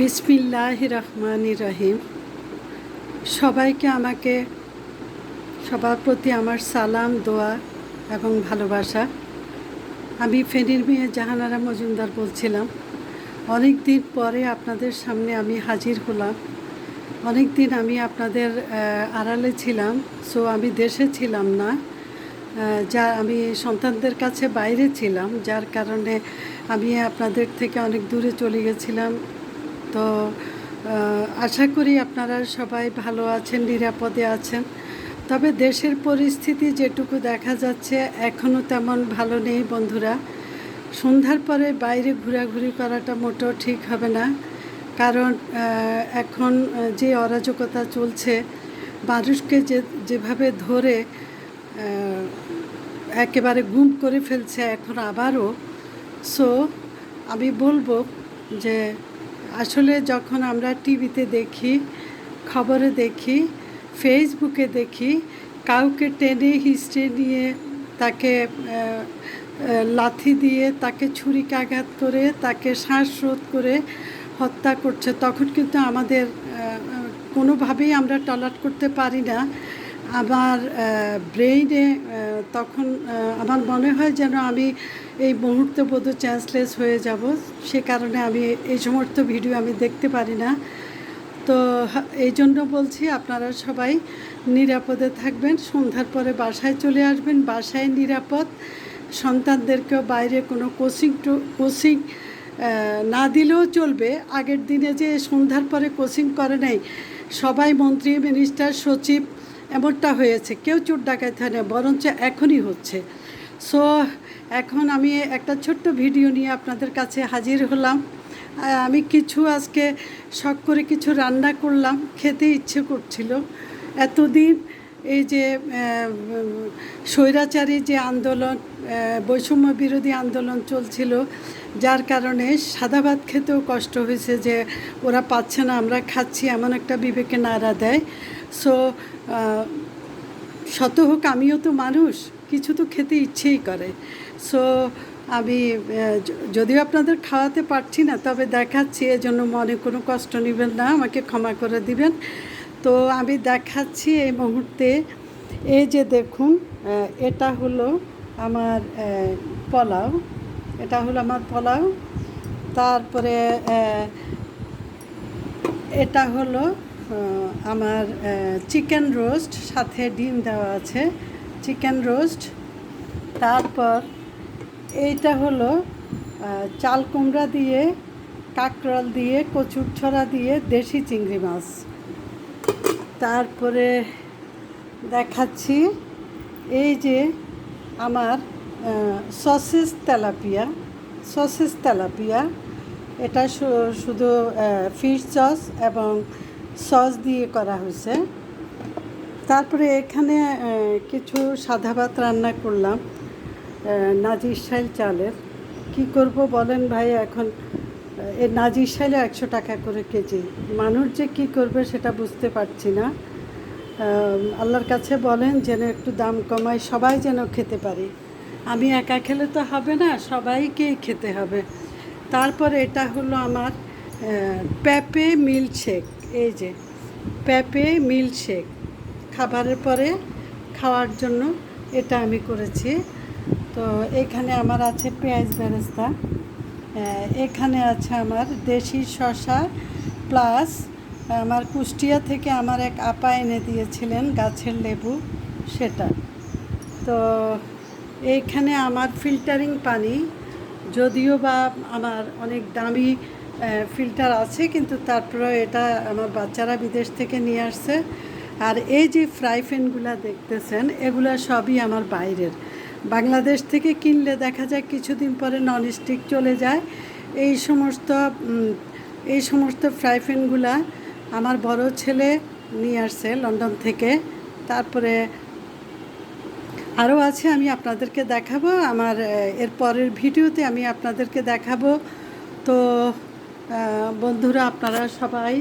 বিসমিল্লাহ রহমান রহিম। সবাইকে আমাকে, সবার প্রতি আমার সালাম, দোয়া এবং ভালোবাসা। আমি ফেনীর মেয়ে জাহানারা মজুমদার বলছিলাম অনেক দিন পরে আপনাদের সামনে আমি হাজির হলাম। অনেক দিন আমি আপনাদের আড়ালে ছিলাম, সো আমি দেশে ছিলাম না। যা, আমি সন্তানদের কাছে বাইরে ছিলাম, যার কারণে আমি আপনাদের থেকে অনেক দূরে চলে গেছিলাম। তো আশা করি আপনারা সবাই ভালো আছেন, নিরাপদে আছেন। তবে দেশের পরিস্থিতি যেটুকু দেখা যাচ্ছে এখনও তেমন ভালো নেই বন্ধুরা। সন্ধ্যার পরে বাইরে ঘোরাঘুরি করাটা মোটেও ঠিক হবে না। কারণ এখন যে অরাজকতা চলছে, মানুষকে যে, যেভাবে ধরে একেবারে গুম করে ফেলছে এখন আবারও। সো আমি বলব যে আসলে যখন আমরা টিভিতে দেখি, খবরে দেখি, ফেসবুকে দেখি, কাউকে টেনে হিস্ট্রে নিয়ে তাকে লাথি দিয়ে তাকে ছুরিকাঘাত করে, তাকে শ্বাসরোধ করে হত্যা করছে, তখন কিন্তু আমাদের কোনোভাবেই আমরা টলাট করতে পারি না। আমার ব্রেইনে তখন আমার মনে হয় যেন আমি এই মুহূর্তে বোধ চ্যান্সলেস হয়ে যাব। সে কারণে আমি এই সমস্ত ভিডিও আমি দেখতে পারি না। তো এই জন্য বলছি আপনারা সবাই নিরাপদে থাকবেন। সন্ধ্যার পরে বাসায় চলে আসবেন। বাসায় নিরাপদ। সন্তানদেরকেও বাইরে কোনো কোচিং টু কোচিং না দিলেও চলবে। আগের দিনে যে সন্ধ্যার পরে কোচিং করে নাই, সবাই মন্ত্রী মিনিস্টার সচিব এমনটা হয়েছে, কেউ চোর ডাকাইতে হয় না, বরঞ্চ এখনই হচ্ছে। সো এখন আমি একটা ছোট্ট ভিডিও নিয়ে আপনাদের কাছে হাজির হলাম। আমি কিছু আজকে শখ করে কিছু রান্না করলাম, খেতে ইচ্ছে করছিল। এতদিন এই যে স্বৈরাচারী যে আন্দোলন বৈষম্য বিরোধী আন্দোলন চলছিল, যার কারণে সাদা ভাত খেতেও কষ্ট হয়েছে যে, ওরা পাচ্ছে না, আমরা খাচ্ছি, এমন একটা বিবেকে নাড়া দেয়। সো শত হোক, আমিও তো মানুষ, কিছু তো খেতে ইচ্ছেই করে। সো আমি যদিও আপনাদের খাওয়াতে পারছি না, তবে দেখাচ্ছি, এজন্য মনে কোনো কষ্ট নেবেন না, আমাকে ক্ষমা করে দিবেন। তো আমি দেখাচ্ছি এই মুহূর্তে, এই যে দেখুন এটা হলো আমার পোলাও, এটা হলো আমার পোলাও। তারপরে এটা হলো আমার চিকেন রোস্ট সাথে ডিম দেওয়া আছে। চিকেন রোস্ট তারপর এইটা হলো চাল কুমড়া দিয়ে, কাঁকরোল দিয়ে, কচুর ছড়া দিয়ে দেশি চিংড়ি মাছ। তারপরে দেখাচ্ছি এই যে আমার সসেস তেলাপিয়া। সসেস তেলাপিয়া, এটা শুধু ফিশ সস এবং সস দিয়ে করা হয়েছে। তারপরে এখানে কিছু সাদা ভাত রান্না করলাম নাজির শাইল চালের। কি করব বলেন ভাই, এখন, এ, নাজির শাইলে একশো টাকা করে কেজি। মানুষ যে কি করবে সেটা বুঝতে পারছি না। আল্লাহর কাছে বলেন যেন একটু দাম কমায়, সবাই যেন খেতে পারি। আমি একা খেলে তো হবে না, সবাইকেই খেতে হবে। তারপর এটা হলো আমার পেঁপে মিল্কশেক। এই যে, পেঁপে, মিল্কশেক। খাবারের পরে খাওয়ার জন্য এটা আমি করেছি। তো এখানে আমার আছে পেঁয়াজ বেরেস্তা। এখানে আছে আমার দেশি শশা প্লাস আমার কুষ্টিয়া থেকে আমার এক আপা এনে দিয়েছিলেন গাছের লেবু সেটা। তো এইখানে আমার ফিল্টারিং পানি, যদিও বা আমার অনেক দামি ফিল্টার আছে, কিন্তু তারপরে এটা আমার বাচ্চারা বিদেশ থেকে নিয়ে আসছে। আর এই যে ফ্রাই প্যানগুলো দেখতেছেন, এগুলো সবই আমার বাইরের। বাংলাদেশ থেকে কিনলে দেখা যায় কিছুদিন পরে ননস্টিক চলে যায়। এই সমস্ত এই সমস্ত ফ্রাই প্যানগুলা আমার বড় ছেলে নিয়ে আসছে লন্ডন থেকে। তারপরে আরও আছে, আমি আপনাদেরকে দেখাবো। আমার এর পরের ভিডিওতে আমি আপনাদেরকে দেখাবো। তো বন্ধুরা আপনারা সবাই